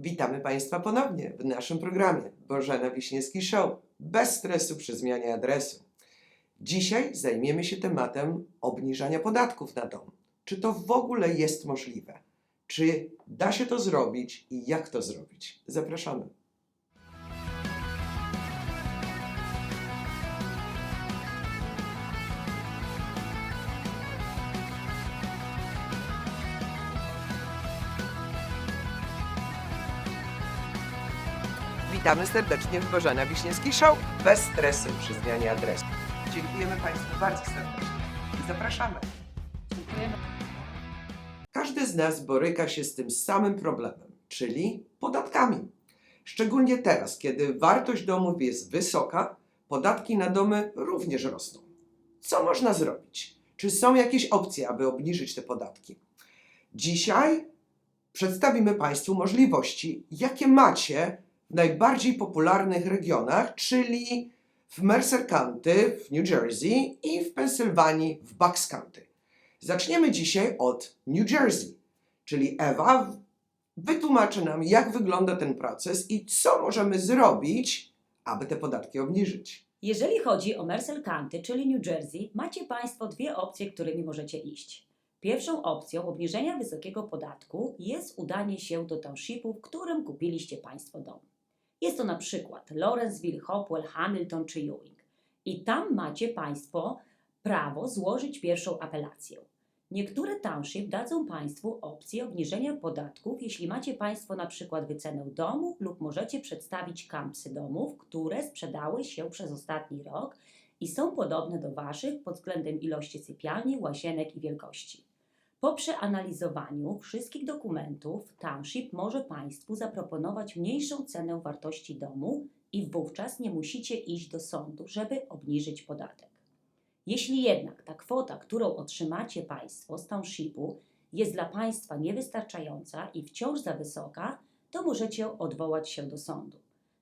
Witamy Państwa ponownie w naszym programie Bożena Wiśniewski Show. Bez stresu przy zmianie adresu. Dzisiaj zajmiemy się tematem obniżania podatków na dom. Czy to w ogóle jest możliwe? Czy da się to zrobić i jak to zrobić? Zapraszamy. Witamy serdecznie w Bożena Wiśniewski Show. Bez stresu przy zmianie adresu. Dziękujemy Państwu bardzo serdecznie i zapraszamy. Każdy z nas boryka się z tym samym problemem, czyli podatkami. Szczególnie teraz, kiedy wartość domów jest wysoka, podatki na domy również rosną. Co można zrobić? Czy są jakieś opcje, aby obniżyć te podatki? Dzisiaj przedstawimy Państwu możliwości, jakie macie najbardziej popularnych regionach, czyli w Mercer County w New Jersey i w Pensylwanii w Bucks County. Zaczniemy dzisiaj od New Jersey, czyli Ewa wytłumaczy nam, jak wygląda ten proces i co możemy zrobić, aby te podatki obniżyć. Jeżeli chodzi o Mercer County, czyli New Jersey, macie Państwo dwie opcje, którymi możecie iść. Pierwszą opcją obniżenia wysokiego podatku jest udanie się do townshipu, w którym kupiliście Państwo dom. Jest to na przykład Lawrenceville, Hopewell, Hamilton czy Ewing. I tam macie Państwo prawo złożyć pierwszą apelację. Niektóre township dadzą Państwu opcję obniżenia podatków, jeśli macie Państwo na przykład wycenę domu lub możecie przedstawić kampsy domów, które sprzedały się przez ostatni rok i są podobne do Waszych pod względem ilości sypialni, łazienek i wielkości. Po przeanalizowaniu wszystkich dokumentów, township może Państwu zaproponować mniejszą cenę wartości domu i wówczas nie musicie iść do sądu, żeby obniżyć podatek. Jeśli jednak ta kwota, którą otrzymacie Państwo z townshipu jest dla Państwa niewystarczająca i wciąż za wysoka, to możecie odwołać się do sądu.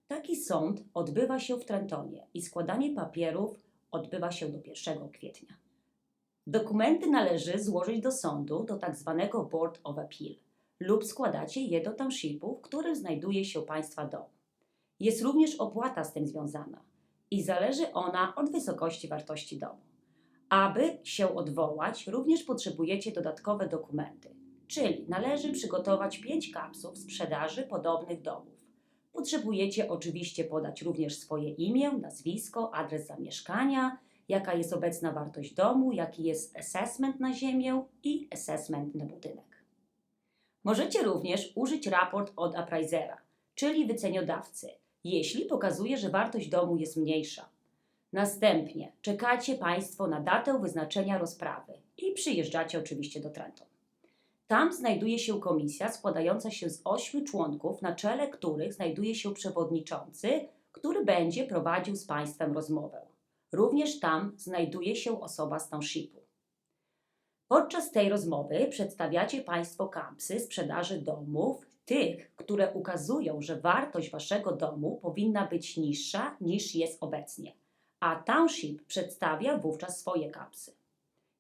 Taki sąd odbywa się w Trentonie i składanie papierów odbywa się do 1 kwietnia. Dokumenty należy złożyć do sądu, do tzw. Board of Appeal lub składacie je do townshipu, w którym znajduje się Państwa dom. Jest również opłata z tym związana i zależy ona od wysokości wartości domu. Aby się odwołać, również potrzebujecie dodatkowe dokumenty, czyli należy przygotować 5 kapsuł sprzedaży podobnych domów. Potrzebujecie oczywiście podać również swoje imię, nazwisko, adres zamieszkania, jaka jest obecna wartość domu, jaki jest assessment na ziemię i assessment na budynek. Możecie również użyć raport od appraisera, czyli wyceniodawcy, jeśli pokazuje, że wartość domu jest mniejsza. Następnie czekacie Państwo na datę wyznaczenia rozprawy i przyjeżdżacie oczywiście do Trenton. Tam znajduje się komisja składająca się z ośmiu członków, na czele których znajduje się przewodniczący, który będzie prowadził z Państwem rozmowę. Również tam znajduje się osoba z townshipu. Podczas tej rozmowy przedstawiacie Państwo kampsy sprzedaży domów, tych, które ukazują, że wartość Waszego domu powinna być niższa niż jest obecnie, a township przedstawia wówczas swoje kampsy.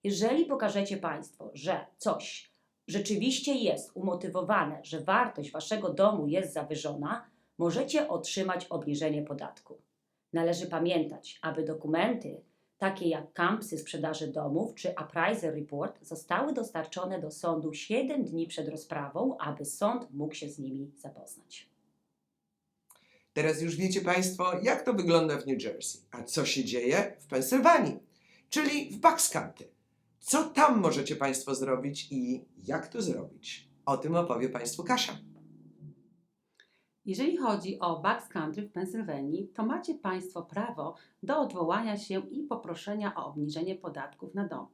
Jeżeli pokażecie Państwo, że coś rzeczywiście jest umotywowane, że wartość Waszego domu jest zawyżona, możecie otrzymać obniżenie podatku. Należy pamiętać, aby dokumenty takie jak kampsy sprzedaży domów czy appraiser report zostały dostarczone do sądu 7 dni przed rozprawą, aby sąd mógł się z nimi zapoznać. Teraz już wiecie Państwo, jak to wygląda w New Jersey, a co się dzieje w Pensylwanii, czyli w Bucks County. Co tam możecie Państwo zrobić i jak to zrobić? O tym opowie Państwu Kasia. Jeżeli chodzi o Bucks Country w Pensylwanii, to macie Państwo prawo do odwołania się i poproszenia o obniżenie podatków na dom.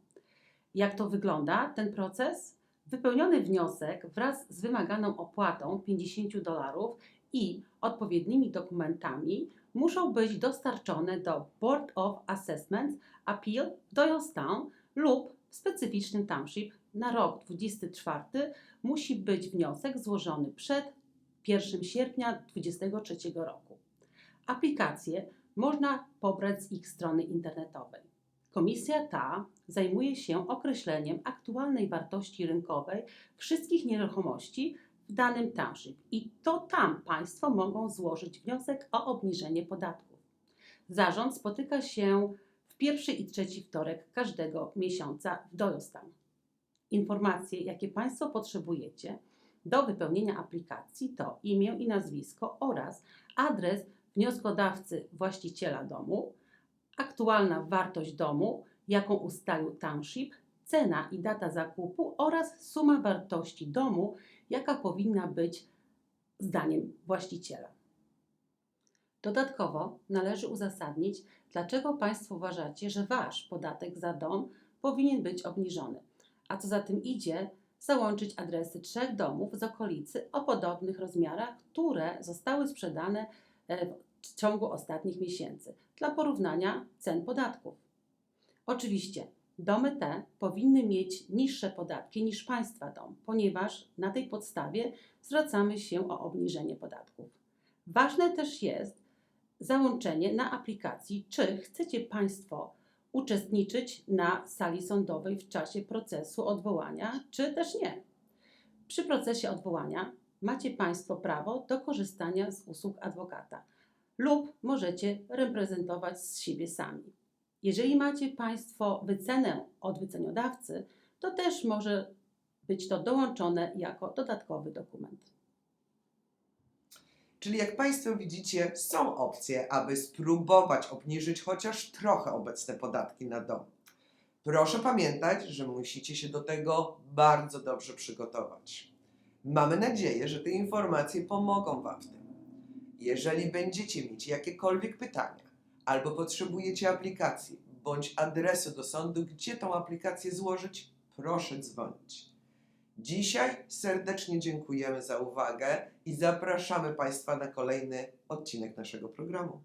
Jak to wygląda ten proces? Wypełniony wniosek wraz z wymaganą opłatą 50 dolarów i odpowiednimi dokumentami muszą być dostarczone do Board of Assessments Appeal w Doylestown lub w specyficznym township na rok 24 musi być wniosek złożony przed 1 sierpnia 2023 roku. Aplikacje można pobrać z ich strony internetowej. Komisja ta zajmuje się określeniem aktualnej wartości rynkowej wszystkich nieruchomości w danym township i to tam Państwo mogą złożyć wniosek o obniżenie podatków. Zarząd spotyka się w pierwszy i trzeci wtorek każdego miesiąca w Doylestown. Informacje, jakie Państwo potrzebujecie do wypełnienia aplikacji to imię i nazwisko oraz adres wnioskodawcy właściciela domu, aktualna wartość domu, jaką ustalił township, cena i data zakupu oraz suma wartości domu, jaka powinna być zdaniem właściciela. Dodatkowo należy uzasadnić, dlaczego Państwo uważacie, że Wasz podatek za dom powinien być obniżony. A co za tym idzie, załączyć adresy trzech domów z okolicy o podobnych rozmiarach, które zostały sprzedane e, w ciągu ostatnich miesięcy dla porównania cen podatków. Oczywiście domy te powinny mieć niższe podatki niż Państwa dom, ponieważ na tej podstawie zwracamy się o obniżenie podatków. Ważne też jest załączenie na aplikacji, czy chcecie Państwo uczestniczyć na sali sądowej w czasie procesu odwołania, czy też nie. Przy procesie odwołania macie Państwo prawo do korzystania z usług adwokata lub możecie reprezentować z siebie sami. Jeżeli macie Państwo wycenę od wyceniodawcy, to też może być to dołączone jako dodatkowy dokument. Czyli jak Państwo widzicie, są opcje, aby spróbować obniżyć chociaż trochę obecne podatki na dom. Proszę pamiętać, że musicie się do tego bardzo dobrze przygotować. Mamy nadzieję, że te informacje pomogą Wam w tym. Jeżeli będziecie mieć jakiekolwiek pytania albo potrzebujecie aplikacji bądź adresu do sądu, gdzie tą aplikację złożyć, proszę dzwonić. Dzisiaj serdecznie dziękujemy za uwagę i zapraszamy Państwa na kolejny odcinek naszego programu.